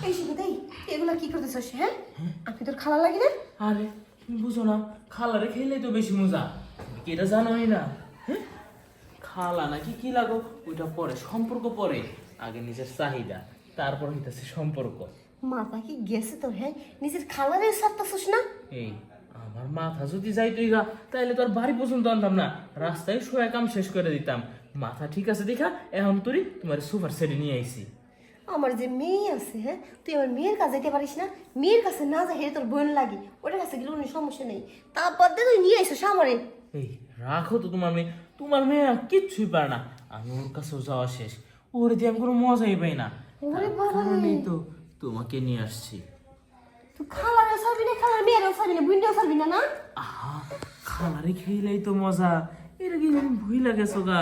এই এগুলা কি করতেছিস হ্যাঁ? আমি তোর খালা লাগি না? আরে তুমি বুঝো না খালারে খেলেই তো বেশি মজা। কি এটা জানোই না? হ্যাঁ? খালা নাকি কি লাগো? ওইটা পরে সম্পর্ক পরে আগে নিজের চাহিদা তারপর হইতেছে সম্পর্ক। মাথা কি গেছে তোর হ্যাঁ? নিজের খালারের সারতেছিস না? এই আমার মাথা যদি যাইতই গা তাইলে তোর বাড়ি পর্যন্ত আনতাম না। রাস্তায় শোয়া কাম শেষ করে দিতাম। মাথা ঠিক আছে দেখা এখন তোরই তোমার সুপার সেটে নিয়ে আইছি। আমার যে মেয়ে আছে হ্যাঁ? তুই আমার মেয়ের কাছে যেতে পারিস না? মেয়ের কাছে না যাই তোর বোন লাগি। ওটার কাছে গেলে কোনো সমস্যা নেই। তারপর দিয়ে তুই নিয়ে আইসো সামরে এই রাখো তো তোমার মেয়ে। তোমার মেয়ে না কিচ্ছুই পারে না। আমি ওর কাছেও যাওয়া শেষ। ওরে দিয়ে আমি কোনো মজাই পাই না। ওরে বাবা। তো তোমাকে নিয়ে আসছি। তুই খালারও ছাড়বি না খালার মেয়েরও ছাড়বি না ছাড়বি না না? আহা খালারে খেলেই তো মজা। এটা কি ভুই লাগে সোগা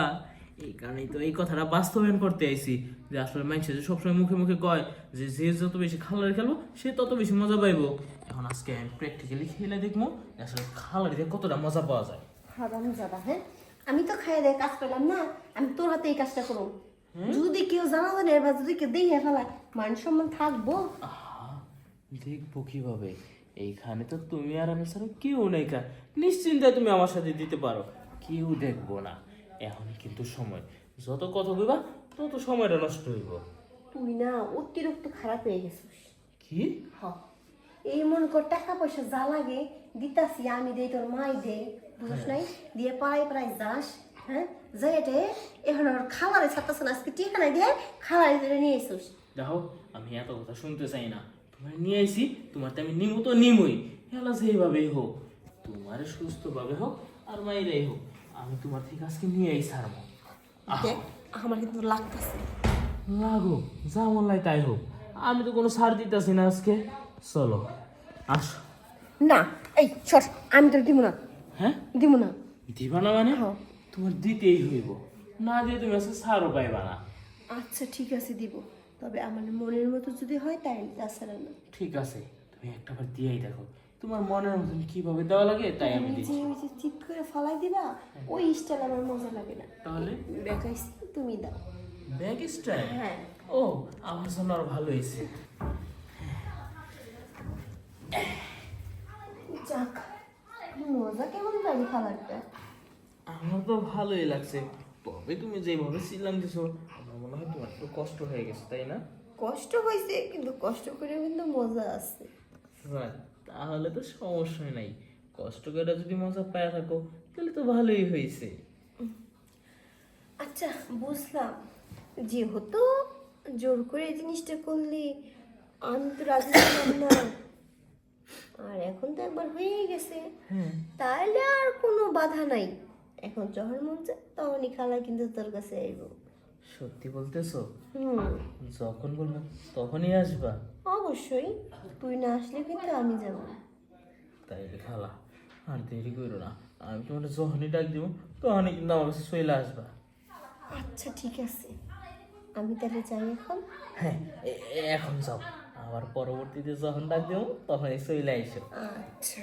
এই কারণেই তো এই কথাটা বাস্তবায়ন করতে আইছি যে আসলে মানুষের যে সবসময় মুখে মুখে কয় যে যে যত বেশি খালারে খেলব সে তত বেশি মজা পাইবো। এখন আজকে আমি প্র্যাকটিক্যালি খেলে দেখব আসলে খালারে দিয়ে কতটা মজা পাওয়া যায়। যাবা হ্যাঁ আমি তো খাইয়ে দেয় কাজ পেলাম না আমি তোর হাতে এই কাজটা করব যদি কেউ জানা জানে বা যদি কেউ দেখে ফেলায় মান সম্মান থাকব। দেখব কীভাবে? এইখানে তো তুমি আর আমি ছাড়া কেউ নেই কা। নিশ্চিন্তায় তুমি আমার সাথে দিতে পারো। কেউ দেখব না। এখনই কিন্তু সময়। যত কথা কইবা তত সময়টা নষ্ট হইব। তুই না অতিরিক্ত খারাপ হয়ে গেছিস। কি? হ। এই মন কর টাকা পয়সা যা লাগে দিতাছি আমি দেই তোর মাই দে বুঝছ নাই? দিয়ে পাড়াই পাড়াই যাস হ্যাঁ? যাই এটা এখন আমার খালারে ছাড়তেছ না আজকে টিকা নাই দিয়ে খালারে ধরে নিয়ে এসোস দেখো আমি এত কথা শুনতে চাই না। তোমার নিয়ে আইছি তোমার তো আমি নিমু তো নিমুই। হেলা যেভাবেই হোক তোমার সুস্থভাবে হোক আর মাইরাই হোক। আমি তোমার থেকে আজকে নিয়ে আই ছাড়বো দেখ আমার কিন্তু লাগতেছে। লাগো যা মন তাই হোক। আমি তো কোনো ছাড় দিতেছি না আজকে। চলো আসো। না এই সর আমি তোর দিব না। হ্যাঁ? দিব না। দিবা না মানে? হ্যাঁ। তোমার দিতেই হইব। না দিয়ে তুমি আজকে ছাড়ও পাইবা না। আচ্ছা ঠিক আছে দিব। তবে আমার মনের মতো যদি হয় তাই তাছাড়া না। ঠিক আছে তুমি একটা বার দিয়েই দেখো। তোমার মনের মতন কীভাবে দেওয়া লাগে তাই আমি দিচ্ছি যে ওই যে চিট করে ফলাই দিবা ওই স্টাইল আমার মজা লাগে না। তাহলে? দেখাইছি তুমি দাও। ব্যাগ স্টাইল হ্যাঁ। ও আমার জন্য আর ভালো হয়েছে। যাক মজা কেমন লাগে খাবারটা আমার তো ভালোই লাগছে। তবে তুমি যেভাবে সিলাম দিছো আমার মনে হয় তোমার একটু কষ্ট হয়ে গেছে তাই না? কষ্ট হয়েছে কিন্তু কষ্ট করে কিন্তু মজা আছে। হ্যাঁ। তাহলে তো সমস্যা নাই। কষ্ট করে যদি মজা পায় থাকো তাহলে তো ভালোই হয়েছে। আচ্ছা বুঝলাম। যেহেতু জোর করে এই জিনিসটা করলি আমি তো রাজি ছিলাম না। আর এখন তো একবার হয়েই গেছে। হ্যাঁ। তাহলে আর কোনো বাধা নাই। এখন যখন মন চায় তখনই খালা কিন্তু তোর কাছে আইব। সত্যি বলতেছো? যখন বলব তখনই আসবা। অবশ্যই তুই না আসলে কিন্তু আমি যাব তাই খালা আর দেরি করো না আমি তোমার যখনই ডাক দিব তখনই কিন্তু আমার কাছে চলে আসবা। আচ্ছা ঠিক আছে। আমি তাহলে যাই এখন। হ্যাঁ এখন যাও। আবার পরবর্তীতে যখন ডাক দেবো তখন চলে আইসো। আচ্ছা।